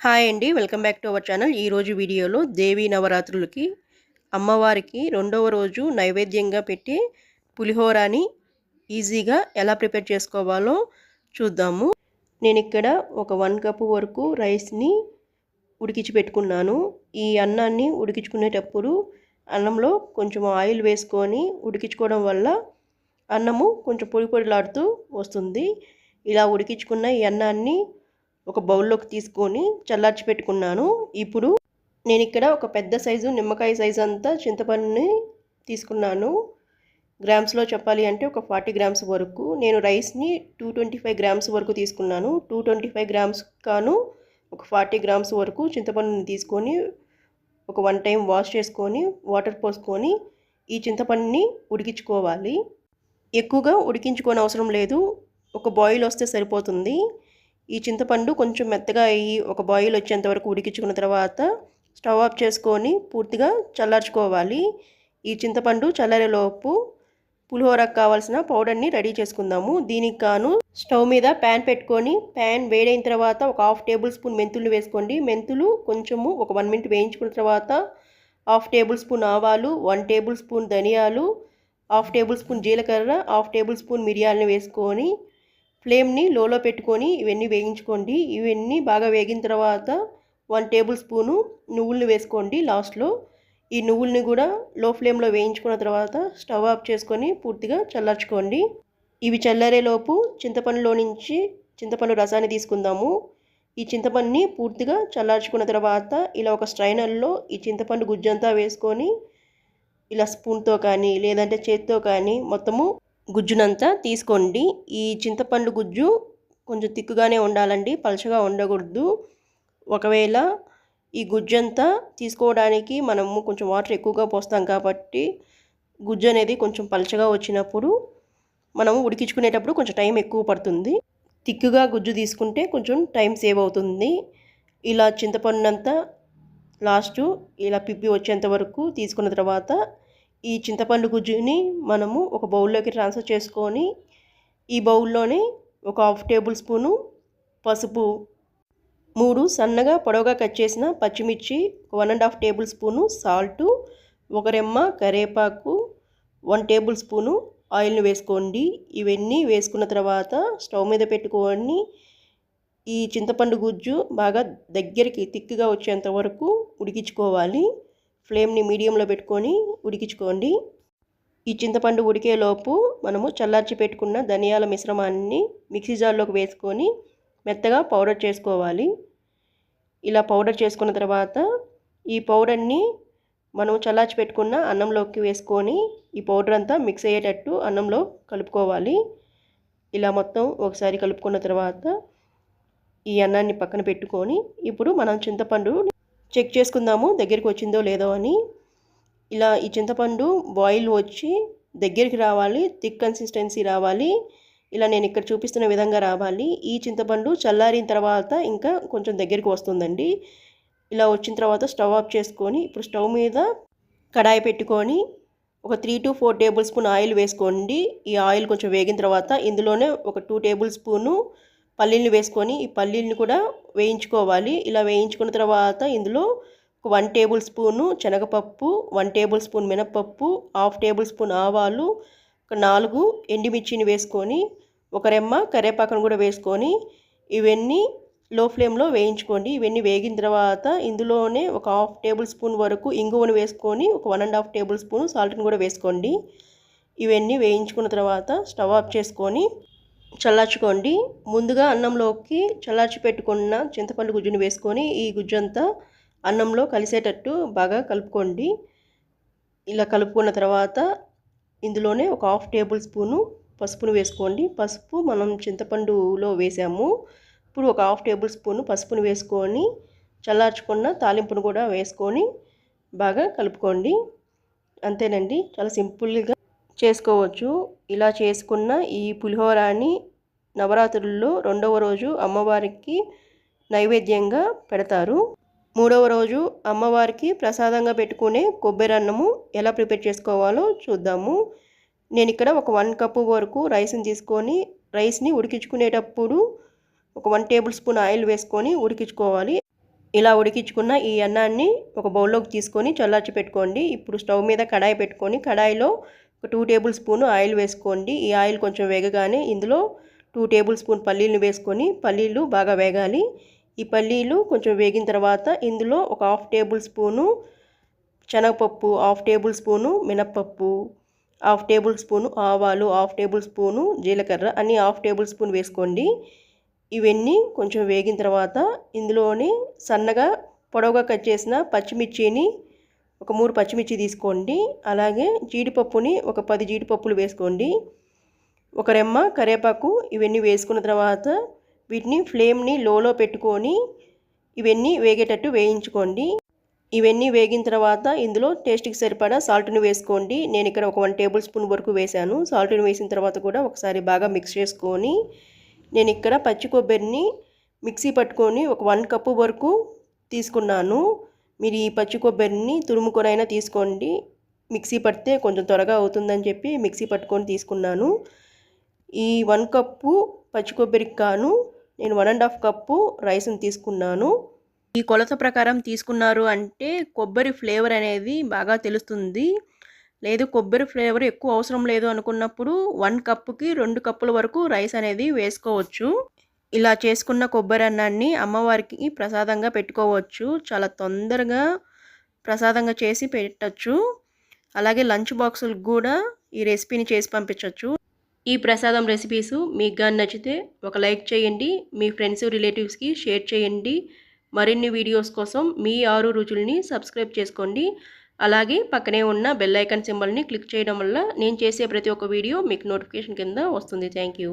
Hi అండి. Welcome back to our channel. ఈరోజు వీడియోలో దేవీ నవరాత్రులకి అమ్మవారికి రెండవ రోజు నైవేద్యంగా పెట్టి పులిహోరాని ఈజీగా ఎలా ప్రిపేర్ చేసుకోవాలో చూద్దాము. నేను ఇక్కడ ఒక వన్ కప్ వరకు రైస్ని ఉడికించి పెట్టుకున్నాను. ఈ అన్నాన్ని ఉడికించుకునేటప్పుడు అన్నంలో కొంచెం ఆయిల్ వేసుకొని ఉడికించుకోవడం వల్ల అన్నము కొంచెం పొడి పొడిలాడుతూ వస్తుంది. ఇలా ఉడికించుకున్న ఈ అన్నాన్ని ఒక బౌల్లోకి తీసుకొని చల్లార్చి పెట్టుకున్నాను. ఇప్పుడు నేను ఇక్కడ ఒక పెద్ద సైజు నిమ్మకాయ సైజు అంతా చింతపండుని తీసుకున్నాను. గ్రామ్స్లో చెప్పాలి అంటే ఒక ఫార్టీ గ్రామ్స్ వరకు. నేను రైస్ని టూ ట్వంటీ ఫైవ్ గ్రామ్స్ వరకు తీసుకున్నాను. టూ ట్వంటీ ఫైవ్ గ్రామ్స్ కాను ఒక ఫార్టీ గ్రామ్స్ వరకు చింతపండుని తీసుకొని ఒక వన్ టైం వాష్ చేసుకొని వాటర్ పోసుకొని ఈ చింతపండుని ఉడికించుకోవాలి. ఎక్కువగా ఉడికించుకోని అవసరం లేదు. ఒక బాయిల్ వస్తే సరిపోతుంది. ఈ చింతపండు కొంచెం మెత్తగా అయ్యి ఒక బాయిల్ వచ్చేంత వరకు ఉడికించుకున్న తర్వాత స్టవ్ ఆఫ్ చేసుకొని పూర్తిగా చల్లార్చుకోవాలి. ఈ చింతపండు చల్లారేలోపు పులిహోరకు కావాల్సిన పౌడర్ని రెడీ చేసుకుందాము. దీనికి గాను స్టవ్ మీద ప్యాన్ పెట్టుకొని ప్యాన్ వేడైన తర్వాత ఒక హాఫ్ టేబుల్ స్పూన్ మెంతులు వేసుకోండి. మెంతులు కొంచెము ఒక వన్ మినిట్ వేయించుకున్న తర్వాత హాఫ్ టేబుల్ స్పూన్ ఆవాలు వన్ టేబుల్ స్పూన్ ధనియాలు హాఫ్ టేబుల్ స్పూన్ జీలకర్ర హాఫ్ టేబుల్ స్పూన్ మిరియాలను వేసుకొని ఫ్లేమ్ని లోలో పెట్టుకొని ఇవన్నీ వేగించుకోండి ఇవన్నీ బాగా వేగిన తర్వాత వన్ టేబుల్ స్పూను నువ్వులను వేసుకోండి లాస్ట్లో. ఈ నువ్వుల్ని కూడా లో ఫ్లేమ్లో వేయించుకున్న తర్వాత స్టవ్ ఆఫ్ చేసుకొని పూర్తిగా చల్లార్చుకోండి. ఇవి చల్లారేలోపు చింతపండులో నుంచి చింతపండు రసాన్ని తీసుకుందాము. ఈ చింతపండుని పూర్తిగా చల్లార్చుకున్న తర్వాత ఇలా ఒక స్ట్రైనర్లో ఈ చింతపండు గుజ్జంతా వేసుకొని ఇలా స్పూన్తో కానీ లేదంటే చేత్తో కానీ మొత్తము గుజ్జునంతా తీసుకోండి. ఈ చింతపండు గుజ్జు కొంచెం తిక్కుగానే ఉండాలండి. పలచగా ఉండకూడదు. ఒకవేళ ఈ గుజ్జంతా తీసుకోవడానికి మనము కొంచెం వాటర్ ఎక్కువగా పోస్తాం కాబట్టి గుజ్జు అనేది కొంచెం పలచగా వచ్చినప్పుడు మనము ఉడికించుకునేటప్పుడు కొంచెం టైం ఎక్కువ పడుతుంది. తిక్కుగా గుజ్జు తీసుకుంటే కొంచెం టైం సేవ్ అవుతుంది. ఇలా చింతపండు అంతా లాస్ట్ ఇలా పిప్పి వచ్చేంత వరకు తీసుకున్న తర్వాత ఈ చింతపండు గుజ్జుని మనము ఒక బౌల్లోకి ట్రాన్స్ఫర్ చేసుకొని ఈ బౌల్లోనే ఒక హాఫ్ టేబుల్ స్పూను పసుపు మూడు సన్నగా పొడవుగా కట్ చేసిన పచ్చిమిర్చి one and half tablespoon salt ఒక రెమ్మ కరేపాకు వన్ టేబుల్ స్పూను ఆయిల్ని వేసుకోండి. ఇవన్నీ వేసుకున్న తర్వాత స్టవ్ మీద పెట్టుకొని ఈ చింతపండు గుజ్జు బాగా దగ్గరికి తిక్కుగా వచ్చేంత వరకు ఉడికించుకోవాలి. ఫ్లేమ్ని మీడియంలో పెట్టుకొని ఉడికించుకోండి. ఈ చింతపండు ఉడికేలోపు మనము చల్లార్చి పెట్టుకున్న ధనియాల మిశ్రమాన్ని మిక్సీ జార్లోకి వేసుకొని మెత్తగా పౌడర్ చేసుకోవాలి. ఇలా పౌడర్ చేసుకున్న తర్వాత ఈ పౌడర్ని మనం చల్లార్చి పెట్టుకున్న అన్నంలోకి వేసుకొని ఈ పౌడర్ అంతా మిక్స్ అయ్యేటట్టు అన్నంలో కలుపుకోవాలి. ఇలా మొత్తం ఒకసారి కలుపుకున్న తర్వాత ఈ అన్నాన్ని పక్కన పెట్టుకొని ఇప్పుడు మనం చింతపండు చెక్ చేసుకుందాము దగ్గరికి వచ్చిందో లేదో అని. ఇలా ఈ చింతపండు బాయిల్ వచ్చి దగ్గరికి రావాలి థిక్ కన్సిస్టెన్సీ రావాలి. ఇలా నేను ఇక్కడ చూపిస్తున్న విధంగా రావాలి. ఈ చింతపండు చల్లారిన తర్వాత ఇంకా కొంచెం దగ్గరికి వస్తుందండి. ఇలా వచ్చిన తర్వాత స్టవ్ ఆఫ్ చేసుకొని ఇప్పుడు స్టవ్ మీద కడాయి పెట్టుకొని ఒక three to four tablespoon oil వేసుకోండి. ఈ ఆయిల్ కొంచెం వేగిన తర్వాత ఇందులోనే ఒక టూ టేబుల్ స్పూను పల్లీలు వేసుకొని ఈ పల్లీలను కూడా వేయించుకోవాలి. ఇలా వేయించుకున్న తర్వాత ఇందులో ఒక వన్ టేబుల్ స్పూను శనగపప్పు వన్ టేబుల్ స్పూన్ మినపప్పు హాఫ్ టేబుల్ స్పూన్ ఆవాలు ఒక నాలుగు ఎండిమిర్చిని వేసుకొని ఒక రెమ్మ కరివేపాకును కూడా వేసుకొని ఇవన్నీ లో ఫ్లేమ్లో వేయించుకోండి. ఇవన్నీ వేగిన తర్వాత ఇందులోనే ఒక హాఫ్ టేబుల్ స్పూన్ వరకు ఇంగువను వేసుకొని ఒక one and half tablespoon సాల్ట్ని కూడా వేసుకోండి. ఇవన్నీ వేయించుకున్న తర్వాత స్టవ్ ఆఫ్ చేసుకొని చల్లార్చుకోండి. ముందుగా అన్నంలోకి చల్లార్చి పెట్టుకున్న చింతపండు గుజ్జుని వేసుకొని ఈ గుజ్జంతా అన్నంలో కలిసేటట్టు బాగా కలుపుకోండి. ఇలా కలుపుకున్న తర్వాత ఇందులోనే ఒక హాఫ్ టేబుల్ స్పూను పసుపును వేసుకోండి. పసుపు మనం చింతపండులో వేసాము. ఇప్పుడు ఒక హాఫ్ టేబుల్ స్పూను పసుపును వేసుకొని చల్లార్చుకున్న తాలింపును కూడా వేసుకొని బాగా కలుపుకోండి. అంతేనండి. చాలా సింపుల్గా చేసుకోవచ్చు. ఇలా చేసుకున్న ఈ పులిహోరాన్ని నవరాత్రుల్లో రెండవ రోజు అమ్మవారికి నైవేద్యంగా పెడతారు. మూడవ రోజు అమ్మవారికి ప్రసాదంగా పెట్టుకునే కొబ్బరి అన్నము ఎలా ప్రిపేర్ చేసుకోవాలో చూద్దాము. నేను ఇక్కడ ఒక వన్ కప్పు వరకు రైస్ని తీసుకొని రైస్ని ఉడికించుకునేటప్పుడు ఒక వన్ టేబుల్ స్పూన్ ఆయిల్ వేసుకొని ఉడికించుకోవాలి. ఇలా ఉడికించుకున్న ఈ అన్నాన్ని ఒక బౌల్లోకి తీసుకొని చల్లార్చి పెట్టుకోండి. ఇప్పుడు స్టవ్ మీద కడాయి పెట్టుకొని కడాయిలో ఒక టూ టేబుల్ స్పూన్ ఆయిల్ వేసుకోండి. ఈ ఆయిల్ కొంచెం వేగగానే ఇందులో టూ టేబుల్ స్పూన్ పల్లీలను వేసుకొని పల్లీలు బాగా వేగాలి. ఈ పల్లీలు కొంచెం వేగిన తర్వాత ఇందులో ఒక హాఫ్ టేబుల్ స్పూను శనగపప్పు హాఫ్ టేబుల్ స్పూను మినప్పప్పు హాఫ్ టేబుల్ స్పూను ఆవాలు హాఫ్ టేబుల్ స్పూను జీలకర్ర అన్నీ హాఫ్ టేబుల్ స్పూన్ వేసుకోండి. ఇవన్నీ కొంచెం వేగిన తర్వాత ఇందులోని సన్నగా పొడవుగా కట్ చేసిన పచ్చిమిర్చిని ఒక మూడు పచ్చిమిర్చి తీసుకోండి. అలాగే జీడిపప్పుని ఒక పది జీడిపప్పులు వేసుకోండి. ఒక రెమ్మ కరివేపాకు ఇవన్నీ వేసుకున్న తర్వాత వీటిని ఫ్లేమ్ని లోలో పెట్టుకొని ఇవన్నీ వేగేటట్టు వేయించుకోండి. ఇవన్నీ వేగిన తర్వాత ఇందులో టేస్ట్కి సరిపడా సాల్ట్ని వేసుకోండి. నేను ఇక్కడ ఒక వన్ టేబుల్ స్పూన్ వరకు వేశాను. సాల్ట్ని వేసిన తర్వాత కూడా ఒకసారి బాగా మిక్స్ చేసుకొని నేను ఇక్కడ పచ్చి కొబ్బరిని మిక్సీ పట్టుకొని ఒక వన్ కప్పు వరకు తీసుకున్నాను. మీరు ఈ పచ్చి కొబ్బరిని తురుముకొనైనా తీసుకోండి. మిక్సీ పడితే కొంచెం త్వరగా అవుతుందని చెప్పి మిక్సీ పట్టుకొని తీసుకున్నాను. ఈ వన్ కప్పు పచ్చి కొబ్బరికి కాను నేను వన్ అండ్ హాఫ్ కప్పు రైస్ని తీసుకున్నాను. ఈ కొలత ప్రకారం తీసుకున్నారు అంటే కొబ్బరి ఫ్లేవర్ అనేది బాగా తెలుస్తుంది. లేదు కొబ్బరి ఫ్లేవర్ ఎక్కువ అవసరం లేదు అనుకున్నప్పుడు వన్ కప్పుకి రెండు కప్పుల వరకు రైస్ అనేది వేసుకోవచ్చు. ఇలా చేసుకున్న కొబ్బరి అన్నాన్ని అమ్మవారికి ప్రసాదంగా పెట్టుకోవచ్చు. చాలా తొందరగా ప్రసాదంగా చేసి పెట్టచ్చు. అలాగే లంచ్ బాక్సులకు కూడా ఈ రెసిపీని చేసి పంపించవచ్చు ఈ ప్రసాదం రెసిపీస్ మీకు కానీ నచ్చితే ఒక లైక్ చేయండి. మీ ఫ్రెండ్స్ రిలేటివ్స్కి షేర్ చేయండి. మరిన్ని వీడియోస్ కోసం మీ ఆరు రుచుల్ని సబ్స్క్రైబ్ చేసుకోండి. అలాగే పక్కనే ఉన్న బెల్ ఐకాన్ సింబల్ని క్లిక్ చేయడం వల్ల నేను చేసే ప్రతి ఒక్క వీడియో మీకు నోటిఫికేషన్ కింద వస్తుంది. Thank you.